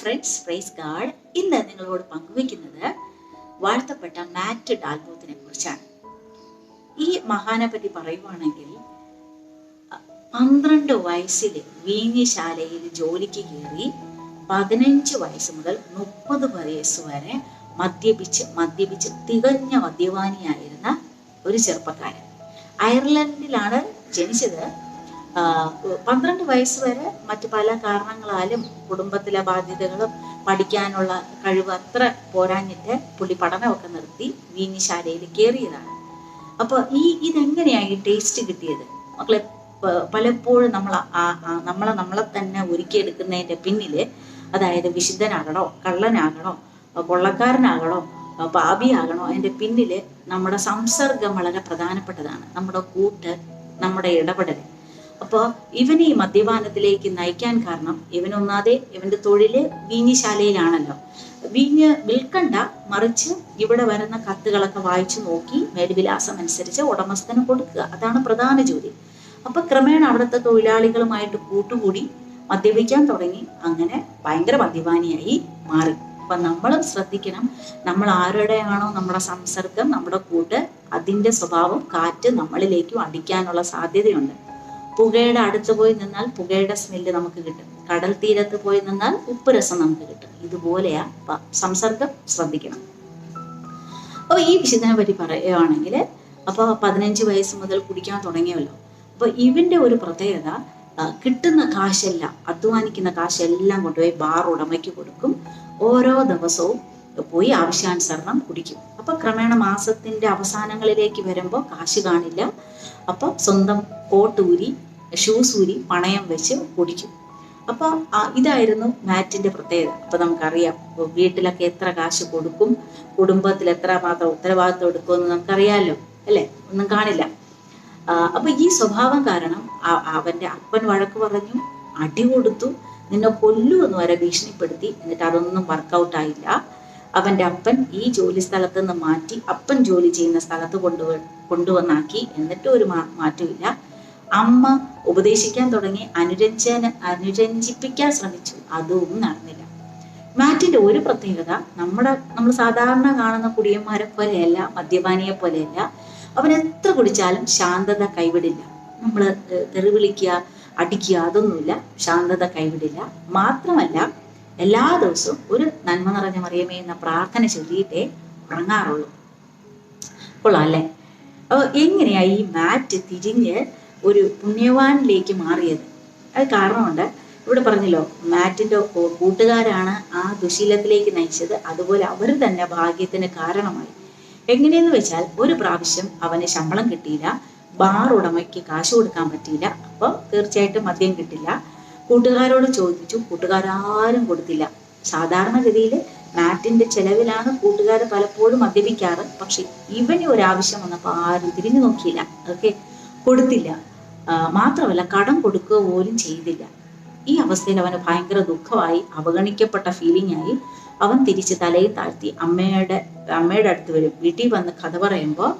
Friends praise God ഇന്ന് നിങ്ങളോട് പങ്കുവയ്ക്കുന്നത് വാഴ്ത്തപ്പെട്ട മാറ്റ് ഡാൽബോത്തിനെ കുറിച്ചാണ്. ഈ മഹാനെ പറ്റി പറയുവാണെങ്കിൽ പന്ത്രണ്ട് വയസ്സിൽ വീഞ്ഞശാലയിൽ ജോലിക്ക് കയറി പതിനഞ്ച് വയസ്സ് മുതൽ മുപ്പത് വയസ്സ് വരെ മദ്യപിച്ച് മദ്യപിച്ച് തികഞ്ഞ മദ്യപാനിയായിരുന്ന ഒരു ചെറുപ്പക്കാരൻ. അയർലൻഡിലാണ് ജനിച്ചത്. പന്ത്രണ്ട് വയസ്സ് വരെ മറ്റു പല കാരണങ്ങളാലും കുടുംബത്തിലെ ബാധ്യതകളും പഠിക്കാനുള്ള കഴിവ് അത്ര പോരാഞ്ഞിട്ട് പുള്ളി പഠനമൊക്കെ നിർത്തി വീഞ്ഞിശാലയിൽ കയറിയതാണ് അപ്പോൾ ഈ ഇതെങ്ങനെയാണ് ഈ ടേസ്റ്റ് കിട്ടിയത്? മക്കളെ പലപ്പോഴും നമ്മൾ നമ്മളെ നമ്മളെ തന്നെ ഒരുക്കിയെടുക്കുന്നതിന്റെ പിന്നിൽ അതായത് വിശുദ്ധനാകണോ കള്ളനാകണോ കൊള്ളക്കാരനാകണോ പാപിയാകണോ അതിന്റെ പിന്നിൽ നമ്മുടെ സംസർഗം വളരെ പ്രധാനപ്പെട്ടതാണ്. നമ്മുടെ കൂട്ട് നമ്മുടെ ഇടപെടൽ അപ്പോൾ ഇവനെ ഈ മദ്യപാനത്തിലേക്ക് നയിക്കാൻ കാരണം ഇവനൊന്നാതെ ഇവന്റെ തൊഴിൽ വീഞ്ഞിശാലയിലാണല്ലോ. വീഞ്ഞ് വിൽക്കണ്ട മറിച്ച് ഇവിടെ വരുന്ന കത്തുകളൊക്കെ വായിച്ചു നോക്കി മേൽവിലാസം അനുസരിച്ച് ഉടമസ്ഥന് കൊടുക്കുക. അതാണ് പ്രധാന ജോലി. അപ്പൊ ക്രമേണ അവിടുത്തെ തൊഴിലാളികളുമായിട്ട് കൂട്ടുകൂടി മദ്യപിക്കാൻ തുടങ്ങി. അങ്ങനെ ഭയങ്കര മദ്യപാനിയായി മാറി. അപ്പൊ നമ്മളും ശ്രദ്ധിക്കണം. നമ്മൾ ആരുടെയാണോ നമ്മുടെ സംസർഗം നമ്മുടെ കൂട്ട് അതിന്റെ സ്വഭാവം കാറ്റ് നമ്മളിലേക്കും അടിക്കാനുള്ള സാധ്യതയുണ്ട്. പുകയുടെ അടുത്ത് പോയി നിന്നാൽ പുകയുടെ സ്മെല്ല് നമുക്ക് കിട്ടും. കടൽ തീരത്ത് പോയി നിന്നാൽ ഉപ്പ് രസം നമുക്ക് കിട്ടും. ഇതുപോലെയാ സംസർഗം ശ്രദ്ധിക്കണം. അപ്പോൾ ഈ വിശുദ്ധനെ പറ്റി പറയുകയാണെങ്കിൽ അപ്പോൾ പതിനഞ്ച് വയസ്സ് മുതൽ കുടിക്കാൻ തുടങ്ങിയല്ലോ. അപ്പോൾ ഇവന്റെ ഒരു പ്രത്യേകത കിട്ടുന്ന കാശെല്ലാം അധ്വാനിക്കുന്ന കാശെല്ലാം കൊണ്ടുപോയി ബാർ ഉടമയ്ക്ക് കൊടുക്കും. ഓരോ ദിവസവും പോയി ആവശ്യാനുസരണം കുടിക്കും. അപ്പൊ ക്രമേണ മാസത്തിന്റെ അവസാനങ്ങളിലേക്ക് വരുമ്പോൾ കാശ് കാണില്ല. അപ്പൊ സ്വന്തം കോട്ടൂരി ഷൂസ് ഊരി പണയം വെച്ച് കുടിക്കും അപ്പൊ ഇതായിരുന്നു മാറ്റിന്റെ പ്രത്യേകത. അപ്പൊ നമുക്കറിയാം വീട്ടിലൊക്കെ എത്ര കാശ് കൊടുക്കും കുടുംബത്തിൽ എത്ര മാത്രം ഉത്തരവാദിത്വം എടുക്കുമെന്ന് നമുക്കറിയാമല്ലോ അല്ലെ? ഒന്നും കാണില്ല. അപ്പൊ ഈ സ്വഭാവം കാരണം അവന്റെ അപ്പൻ വഴക്ക് പറഞ്ഞു അടി കൊടുത്തു നിന്നെ കൊല്ലു എന്ന് വരെ ഭീഷണിപ്പെടുത്തി എന്നിട്ട് അതൊന്നും വർക്കൗട്ട് ആയില്ല. അവന്റെ അപ്പൻ ഈ ജോലി സ്ഥലത്ത് നിന്ന് മാറ്റി അപ്പൻ ജോലി ചെയ്യുന്ന സ്ഥലത്ത് കൊണ്ടുവ കൊണ്ടുവന്നാക്കി എന്നിട്ടും ഒരു മാറ്റമില്ല അമ്മ ഉപദേശിക്കാൻ തുടങ്ങി അനുരഞ്ജന അനുരഞ്ജിപ്പിക്കാൻ ശ്രമിച്ചു. അതും നടന്നില്ല. മാറ്റിന്റെ ഒരു പ്രത്യേകത നമ്മുടെ നമ്മൾ സാധാരണ കാണുന്ന കുടിയന്മാരെ പോലെയല്ല മദ്യപാനിയെ പോലെയല്ല. അവൻ എത്ര കുടിച്ചാലും ശാന്തത കൈവിടില്ല. നമ്മൾ തെറിവിളിക്കുക അടിക്കുക അതൊന്നുമില്ല. ശാന്തത കൈവിടില്ല. മാത്രമല്ല എല്ലാ ദിവസവും ഒരു നന്മ നിറഞ്ഞ മറിയമേ എന്ന പ്രാർത്ഥന ചൊല്ലിയിട്ടേ ഉറങ്ങാറുള്ളൂ. കൊള്ളാം അല്ലേ? അപ്പോൾ എങ്ങനെയാ ഈ മാറ്റ് തിരിഞ്ഞ് ഒരു പുണ്യവാനിലേക്ക് മാറിയത്. അത് കാരണമുണ്ട്. ഇവിടെ പറഞ്ഞല്ലോ മാറ്റിന്റെ കൂട്ടുകാരാണ് ആ ദുശീലത്തിലേക്ക് നയിച്ചത്. അതുപോലെ അവർ തന്നെ ഭാഗ്യത്തിന് കാരണമായി. എങ്ങനെയെന്ന് വെച്ചാൽ ഒരു പ്രാവശ്യം അവന് ശമ്പളം കിട്ടിയില്ല. ബാർ ഉടമയ്ക്ക് കാശ് കൊടുക്കാൻ പറ്റിയില്ല. അപ്പോൾ തീർച്ചയായിട്ടും മദ്യം കിട്ടില്ല. കൂട്ടുകാരോട് ചോദിച്ചു. കൂട്ടുകാരാരും കൊടുത്തില്ല. സാധാരണഗതിയിൽ മാറ്റിന്റെ ചെലവിലാണ് കൂട്ടുകാർ പലപ്പോഴും മദ്യപിക്കാറ്. പക്ഷെ ഇവന് ഒരാവശ്യം വന്നപ്പോൾ ആരും തിരിഞ്ഞു നോക്കിയില്ല. ഓക്കെ? കൊടുത്തില്ല. മാത്രമല്ല കടം കൊടുക്കുക പോലും ചെയ്തില്ല. ഈ അവസ്ഥയിൽ അവന് ഭയങ്കര ദുഃഖമായി അവഗണിക്കപ്പെട്ട ഫീലിംഗ് ആയി അവൻ തിരിച്ച് തലയിൽ താഴ്ത്തി അമ്മയുടെ അമ്മയുടെ അടുത്ത് വരും. വീട്ടിൽ വന്ന് കഥ പറയുമ്പോൾ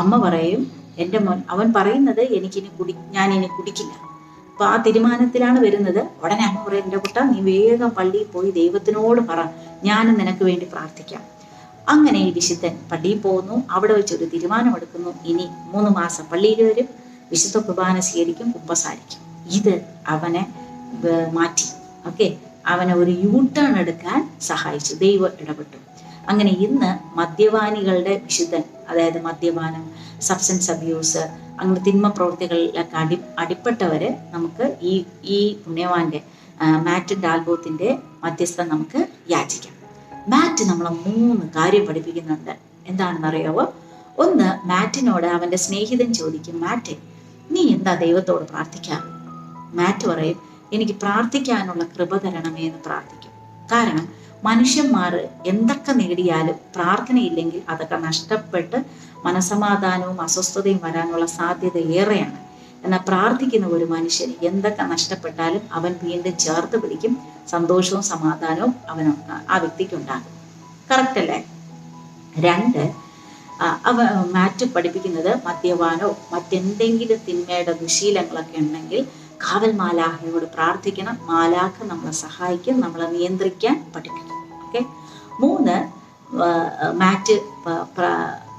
അമ്മ പറയും എന്റെ മോൻ അവൻ പറയുന്നത് എനിക്കിനി കുടി ഞാൻ ഇനി കുടിക്കില്ല. അപ്പൊ ആ തീരുമാനത്തിലാണ് വരുന്നത്. ഉടനെ അമ്മ പറയും എന്റെ കുട്ട നീ വേഗം പള്ളിയിൽ പോയി ദൈവത്തിനോട് പറ. ഞാനും നിനക്ക് വേണ്ടി പ്രാർത്ഥിക്കാം. അങ്ങനെ ഈ വിശുദ്ധൻ പള്ളിയിൽ പോകുന്നു. അവിടെ വെച്ചൊരു തീരുമാനമെടുക്കുന്നു. ഇനി മൂന്ന് മാസം പള്ളിയിൽ വരും. വിശുദ്ധ കുർബാന സ്വീകരിക്കും കുമ്പസാരിക്കും. ഇത് അവനെ മാറ്റി. ഓക്കെ? അവനെ ഒരു യൂ ടേൺ എടുക്കാൻ സഹായിച്ചു. ദൈവം ഇടപെട്ടു. അങ്ങനെ ഇന്ന് മദ്യപാനികളുടെ വിശുദ്ധൻ അതായത് മദ്യപാനം സബ്സ്റ്റൻസ് അബ്യൂസ് അങ്ങനെ തിന്മ പ്രവൃത്തികളിലൊക്കെ അടി അടിപ്പെട്ടവര് നമുക്ക് ഈ ഈ പുണ്യവാന്റെ മാറ്റ് ഡാൽബോത്തിന്റെ മധ്യസ്ഥം നമുക്ക് യാചിക്കാം. മാറ്റ് നമ്മളെ മൂന്ന് കാര്യം പഠിപ്പിക്കുന്നുണ്ട്. എന്താണെന്ന് അറിയാവോ ഒന്ന് മാറ്റിനോട് അവന്റെ സ്നേഹിതൻ ചോദിക്കും മാറ്റ് നീ എന്താ ദൈവത്തോട് പ്രാർത്ഥിക്കാം മാറ്റ് പറയും എനിക്ക് പ്രാർത്ഥിക്കാനുള്ള കൃപ തരണമേ എന്ന് പ്രാർത്ഥിക്കും. കാരണം മനുഷ്യന്മാർ എന്തൊക്കെ നേടിയാലും പ്രാർത്ഥനയില്ലെങ്കിൽ അതൊക്കെ നഷ്ടപ്പെട്ട് മനസമാധാനവും അസ്വസ്ഥതയും വരാനുള്ള സാധ്യത ഏറെയാണ്. എന്നാൽ പ്രാർത്ഥിക്കുന്ന ഒരു മനുഷ്യൻ എന്തൊക്കെ നഷ്ടപ്പെട്ടാലും അവൻ വീണ്ടും ചേർത്ത് പിടിക്കും സന്തോഷവും സമാധാനവും അവന് ആ വ്യക്തിക്ക് ഉണ്ടാകും. കറക്റ്റ് അല്ലേ? രണ്ട് അവ മാറ്റ് പഠിപ്പിക്കുന്നത് മദ്യപാനോ മറ്റെന്തെങ്കിലും തിന്മയുടെ ദുശീലങ്ങളൊക്കെ ഉണ്ടെങ്കിൽ കാവൽ മാലാഖയോട് പ്രാർത്ഥിക്കണം. മാലാഖ നമ്മളെ സഹായിക്കും നമ്മളെ നിയന്ത്രിക്കാൻ പഠിപ്പിക്കും. ഓക്കെ? മൂന്ന് മാറ്റ്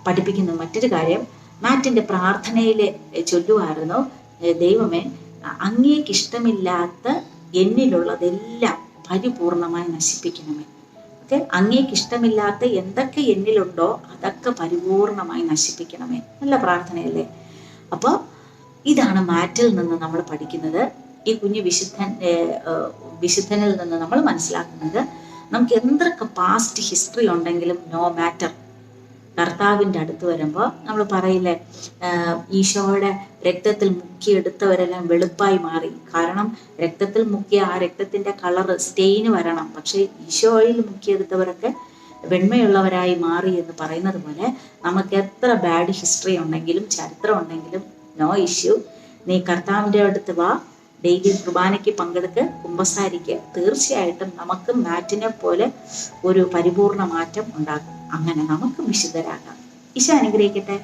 പഠിപ്പിക്കുന്ന മറ്റൊരു കാര്യം മാറ്റിന്റെ പ്രാർത്ഥനയിലെ ചൊല്ലുമായിരുന്നു ദൈവമേ അങ്ങേക്ക് ഇഷ്ടമില്ലാത്ത എന്നിലുള്ളതെല്ലാം പരിപൂർണമായി നശിപ്പിക്കണമേ. ഓക്കെ അങ്ങേക്ക് ഇഷ്ടമില്ലാത്ത എന്തൊക്കെ എന്നിലുണ്ടോ അതൊക്കെ പരിപൂർണമായി നശിപ്പിക്കണമേ. നല്ല പ്രാർത്ഥനയല്ലേ? അപ്പോൾ ഇതാണ് മാറ്റിൽ നിന്ന് നമ്മൾ പഠിക്കുന്നത്. ഈ കുഞ്ഞു വിശുദ്ധൻ വിശുദ്ധനിൽ നിന്ന് നമ്മൾ മനസ്സിലാക്കുന്നത് നമുക്ക് എന്തൊക്കെ പാസ്റ്റ് ഹിസ്റ്ററി ഉണ്ടെങ്കിലും നോ മാറ്റർ കർത്താവിന്റെ അടുത്ത് വരുമ്പോൾ നമ്മൾ പറയില്ലേ ഈശോയുടെ രക്തത്തിൽ മുക്കിയെടുത്തവരെല്ലാം വെളുപ്പായി മാറി. കാരണം രക്തത്തിൽ മുക്കിയ ആ രക്തത്തിന്റെ കളർ സ്റ്റെയിന് വരണം. പക്ഷേ ഈശോയിൽ മുക്കിയെടുത്തവരൊക്കെ വെണ്മയുള്ളവരായി മാറി എന്ന് പറയുന്നത് പോലെ നമുക്ക് എത്ര ബാഡ് ഹിസ്റ്ററി ഉണ്ടെങ്കിലും ചരിത്രം ഉണ്ടെങ്കിലും നോ ഇഷ്യൂ നീ കർത്താവിന്റെ അടുത്ത് വാ. ഡെയിലി കുർബാനയ്ക്ക് പങ്കെടുക്ക് കുമ്പസാരിക്ക്. തീർച്ചയായിട്ടും നമുക്ക് മാറ്റിനെ പോലെ ഒരു പരിപൂർണ മാറ്റം ഉണ്ടാകും അങ്ങനെ നമുക്ക് വിശുദ്ധരാകാം. ഈശോ അനുഗ്രഹിക്കട്ടെ.